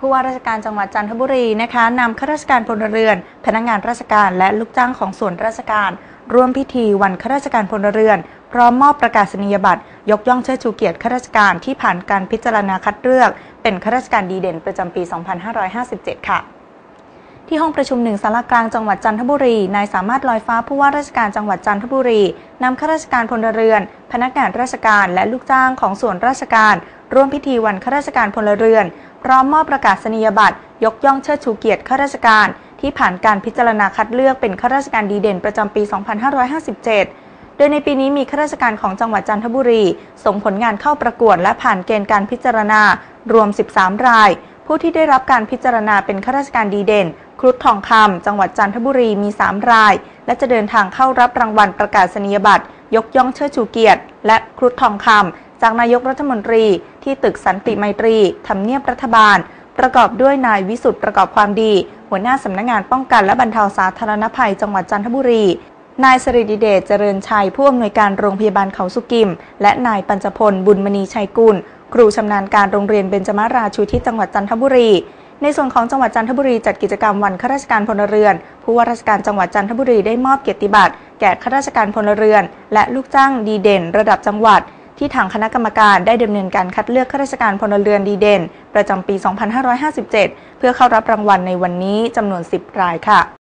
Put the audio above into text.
ผู้ว่าราชการจังหวัดจันทบุรีนะคะนำข้าราชการพลเรือน พนักงานราชการและลูกจ้างของส่วนราชการ ร่วมพิธีวันข้าราชการพลเรือน พร้อมมอบประกาศนียบัตร ยกย่องเชิดชูเกียรติข้าราชการที่ผ่านการพิจารณาคัดเลือก เป็นข้าราชการดีเด่นประจำปี 2557 ค่ะที่ห้องประชุมหนึ่งสารกลางจังหวัดจันทบุรี นายสามารถลอยฟ้าผู้ว่าราชการจังหวัดจันทบุรีนำข้าราชการพลเรือน พนักงานราชการและลูกจ้างของส่วนราชการ ร่วมพิธีวันข้าราชการพลเรือน พร้อมมอบประกาศนียบัตรยกย่องเชิดชูเกียรติข้าราชการ ที่ผ่านการพิจารณาคัดเลือกเป็นข้าราชการดีเด่นประจำปี 2557 โดยในปีนี้มีข้าราชการของจังหวัดจันทบุรี ส่งผลงานเข้าประกวดและผ่านเกณฑ์การพิจารณารวม 13 ราย ผู้ที่ได้รับการพิจารณาเป็นข้าราชการดีเด่น ครุฑทองคำจังหวัดจันทบุรีมี 3 ราย และจะเดินทางเข้ารับรางวัลประกาศนียบัตรยกย่องเชิดชูเกียรติ และครุฑทองคำ จากนายกรัฐมนตรีที่ตึกสันติไมตรีทำเนียบรัฐบาล ประกอบด้วยนายวิสุทธ์ประกอบความดี หัวหน้าสำนักงานป้องกันและบรรเทาสาธารณภัยจังหวัดจันทบุรี นายสริดิเดชเจริญชัยผู้อำนวยการโรงพยาบาลเขาสุกิม และนายปัญจพลบุญมณีชัยกุลครูชำนาญการโรงเรียนเบญจมาราชูที่จังหวัดจันทบุรีในส่วนของจังหวัดจันทบุรีจัดกิจกรรมวันข้าราชการพลเรือน ผู้ว่าราชการจังหวัดจันทบุรีได้มอบเกียรติบัตรแก่ข้าราชการพลเรือน และลูกจ้างดีเด่น ระดับจังหวัด ที่ทางคณะกรรมการได้ดำเนินการคัดเลือกข้าราชการพลเรือนดีเด่น ประจำปี 2557 เพื่อเข้ารับรางวัลในวันนี้จำนวน 10 รายค่ะ